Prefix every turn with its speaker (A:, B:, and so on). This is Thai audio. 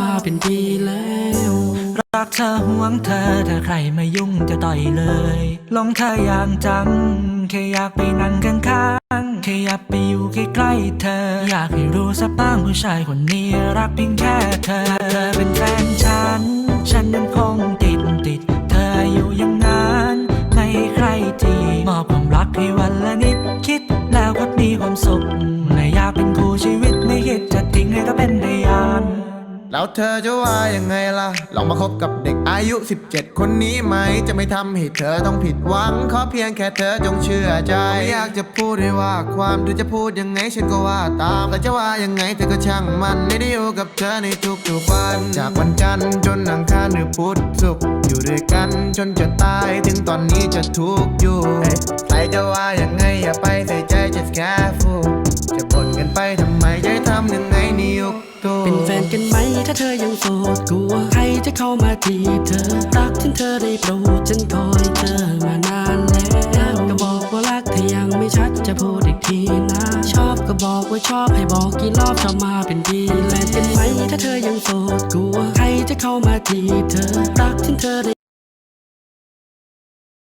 A: มาเป็นปีแล้ว
B: รักเธอห่วงเธอถ้าใครมายุ่งจะต่อยเลยหลงเธออย่างจัง แค่อยากไปนั่งข้างๆแค่อยากไปอยู่ใกล้ๆเธอ อยากให้รู้สักบ้างผู้ชายคนนี้รักเพียงแค่เธอ เธอเป็นแฟนฉัน ฉันยังคงติดติด เธออยู่อย่างนั้นไม่ใครทีมอบความรักให้วันละนิดคิดแล้วก็มีความสุขไม่อยากเป็นคู่ชีวิตไม่คิดจะทิ้งให้ก็เป็นพยาน
C: แล้วเธอจะว่ายังไงล่ะ ลองมาคบกับเด็กอายุ 17 คนนี้ไหม จะไม่ทำให้เธอต้องผิดหวัง ขอเพียงแค่เธอจงเชื่อใจ ไม่อยากจะพูดให้ว่าความเธอจะพูดยังไงฉันก็ว่าตามแต่จะว่ายังไงเธอก็ช่างมัน ไม่ได้อยู่กับเธอในทุกๆวัน จากวันจันทร์จนอังคารหรือพุธศุกร์อยู่ด้วยกันจนจะตายถึงตอนนี้จะทุกข์อยู่ใครจะว่ายังไงอย่าไปใส่ใจ just careful จะบ่นกันไปทำไมจะให้ทำยังไงนี่ยุกตัว
A: เป็นแฟนกันไหมถ้าเธอยังโสดกลัวใครจะเข้ามาจีบเธอรักฉันเธอได้โปรดฉันคอยเธอมานานแล้วก็บอกว่ารักแต่ยังไม่ชัดจะพูดอีกทีนะชอบก็บอกว่าชอบให้บอกกี่รอบจะมาเป็นดีแฟนกันไหมถ้าเธอยังโสดกลัวใครจะเข้ามาจีบเธอรักฉันเธอได้